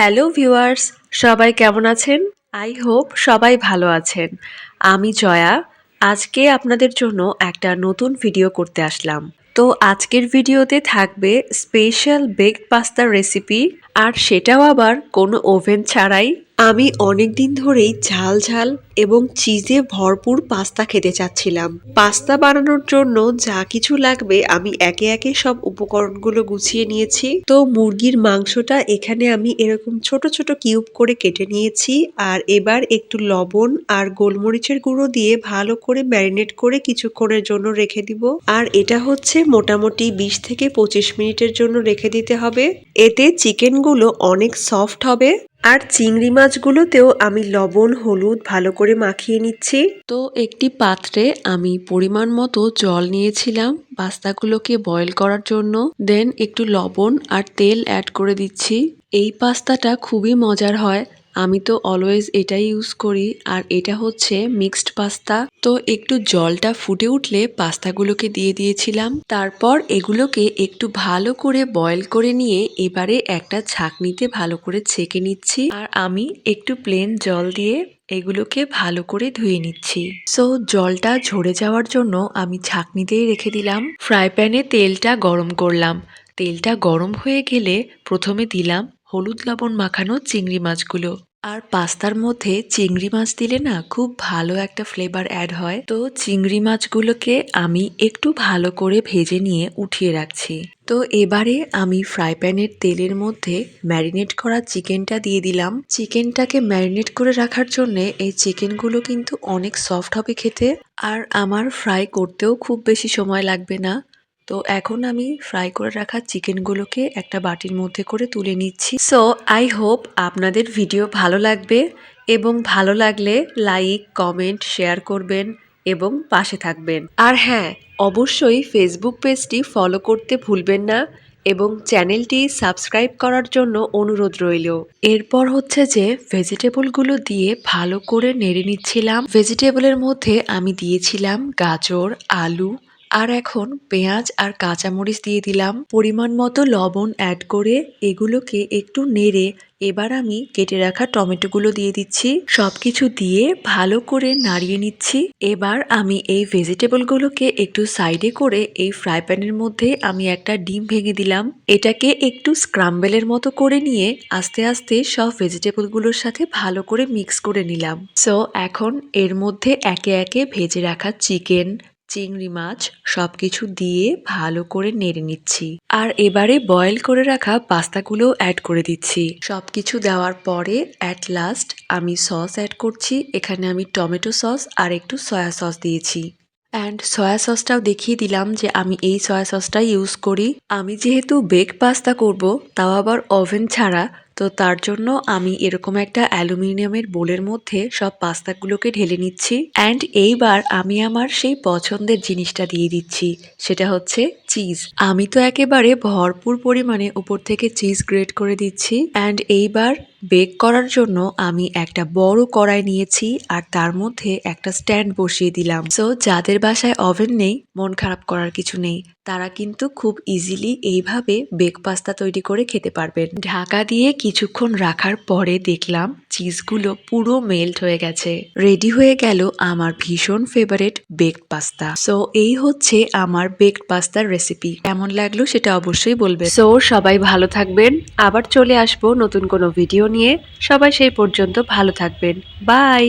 Hello viewers, সবাই কেমন আছেন? আই হোপ সবাই ভালো আছেন। আমি জয়া। আজকে আপনাদের জন্য একটা নতুন ভিডিও করতে আসলাম। তো আজকের ভিডিওতে থাকবে স্পেশাল বেকড পাস্তার রেসিপি, আর সেটাও আবার কোনো ওভেন ছাড়াই আমি অনেক দিন ধরেই ঝাল ঝাল এবং চিজে ভরপুর পাস্তা খেতে চাচ্ছিলাম। পাস্তা বানানোর জন্য যা কিছু লাগবে আমি একে একে সব উপকরণগুলো গুছিয়ে নিয়েছি। তো মুরগির মাংসটা এখানে আমি এরকম ছোট ছোট কিউব করে কেটে নিয়েছি আর এবার একটু লবণ আর গোলমরিচের গুঁড়ো দিয়ে ভালো করে ম্যারিনেট করে কিছুক্ষণের জন্য রেখে দিব। আর এটা হচ্ছে মোটামুটি বিশ থেকে পঁচিশ মিনিটের জন্য রেখে দিতে হবে। এতে চিকেনগুলো অনেক সফট হবে। আর চিংড়ি মাছগুলোতেও আমি লবণ, হলুদ ভালো করে মাখিয়ে নিচ্ছি। তো একটি পাত্রে আমি পরিমাণ মতো জল নিয়েছিলাম পাস্তাগুলোকে বয়ল করার জন্য। দেন একটু লবণ আর তেল অ্যাড করে দিচ্ছি। এই পাস্তাটা খুবই মজার হয়। আমি তো অলওয়েজ এটাই ইউজ করি, আর এটা হচ্ছে মিক্সড পাস্তা তো একটু জলটা ফুটে উঠলে পাস্তাগুলোকে দিয়ে দিয়েছিলাম। তারপর এগুলোকে একটু ভালো করে বয়েল করে নিয়ে এবারে একটা ছাঁকনিতে ভালো করে ছেঁকে নিচ্ছি। আর আমি একটু প্লেন জল দিয়ে এগুলোকে ভালো করে ধুয়ে নিচ্ছি। সো জলটা ঝরে যাওয়ার জন্য আমি ছাঁকনিতেই রেখে দিলাম। ফ্রাই প্যানে তেলটা গরম করলাম। তেলটা গরম হয়ে গেলে প্রথমে দিলাম হলুদ লবণ মাখানো চিংড়ি মাছগুলো। আর পাস্তার মধ্যে চিংড়ি মাছ দিলে না খুব ভালো একটা ফ্লেভার অ্যাড হয়। তো চিংড়ি মাছগুলোকে আমি একটু ভালো করে ভেজে নিয়ে উঠিয়ে রাখছি। তো এবারে আমি ফ্রাই প্যানের তেলের মধ্যে ম্যারিনেট করা চিকেনটা দিয়ে দিলাম। চিকেনটাকে ম্যারিনেট করে রাখার জন্যে এই চিকেনগুলো কিন্তু অনেক সফট হবে খেতে। আর আমার ফ্রাই করতেও খুব বেশি সময় লাগবে না। তো এখন আমি ফ্রাই করে রাখা চিকেনগুলোকে একটা বাটির মধ্যে করে তুলে নিচ্ছি। সো আই হোপ আপনাদের ভিডিও ভালো লাগবে এবং ভালো লাগলে লাইক কমেন্ট শেয়ার করবেন এবং পাশে থাকবেন। আর হ্যাঁ অবশ্যই ফেসবুক পেজটি ফলো করতে ভুলবেন না এবং চ্যানেলটি সাবস্ক্রাইব করার জন্য অনুরোধ রইল। এরপর হচ্ছে যে ভেজিটেবলগুলো দিয়ে ভালো করে নেড়ে নিচ্ছিলাম। ভেজিটেবলের মধ্যে আমি দিয়েছিলাম গাজর, আলু আর এখন পেঁয়াজ আর কাঁচামরিচ দিয়ে দিলাম। পরিমাণ মতো লবণ অ্যাড করে এগুলোকে একটু নেড়ে এবার আমি কেটে রাখা টমেটোগুলো দিয়ে দিচ্ছি। সব কিছু দিয়ে ভালো করে নাড়িয়ে নিচ্ছি। এবার আমি এই ভেজিটেবলগুলোকে একটু সাইডে করে এই ফ্রাই প্যানের মধ্যে আমি একটা ডিম ভেঙে দিলাম। এটাকে একটু স্ক্রাম্বেলের মতো করে নিয়ে আস্তে আস্তে সব ভেজিটেবলগুলোর সাথে ভালো করে মিক্স করে নিলাম। সো এখন এর মধ্যে একে একে ভেজে রাখা চিকেন চিংড়ি মাছ সবকিছু দিয়ে ভালো করে নেড়ে নিচ্ছি। আর এবারে বয়েল করে রাখা পাস্তাগুলো অ্যাড করে দিচ্ছি। সবকিছু দেওয়ার পরে অ্যাট লাস্ট আমি সস অ্যাড করছি। এখানে আমি টমেটো সস আর একটু সয়া সস দিয়েছি। অ্যান্ড সয়া সসটাও দেখিয়ে দিলাম যে আমি এই সয়া সসটা ইউজ করি। আমি যেহেতু বেক পাস্তা করব, তাও আবার ওভেন ছাড়া তো তার জন্য আমি এরকম একটা অ্যালুমিনিয়ামের বোলের মধ্যে সব পাস্তাগুলোকে ঢেলে নিচ্ছি। অ্যান্ড এইবার আমি আমার সেই পছন্দের জিনিসটা দিয়ে দিচ্ছি, সেটা হচ্ছে চিজ। আমি তো একেবারে ভরপুর পরিমাণে উপর থেকে চিজ গ্রেট করে দিচ্ছি। অ্যান্ড এইবার বেক করার জন্য আমি একটা বড় কড়াই নিয়েছি আর তার মধ্যে একটা স্ট্যান্ড বসিয়ে দিলাম। সো যাদের বাসায় ওভেন নেই, মন খারাপ করার কিছু নেই। তারা কিন্তু খুব ইজিলি এইভাবে বেক পাস্তা তৈরি করে খেতে পারবেন। ঢাকা দিয়ে কিছুক্ষণ রাখার পরে দেখলাম চিজগুলো পুরো মেল্ট হয়ে গেছে। রেডি হয়ে গেল আমার ভীষণ ফেভারেট বেকড পাস্তা সো এই হচ্ছে আমার বেকড পাস্তার রেসিপি কেমন লাগল সেটা অবশ্যই বলবে সো সবাই ভালো থাকবেন। আবার চলে আসব নতুন কোনো ভিডিও নিয়ে। সবাই সেই পর্যন্ত ভালো থাকবেন। বাই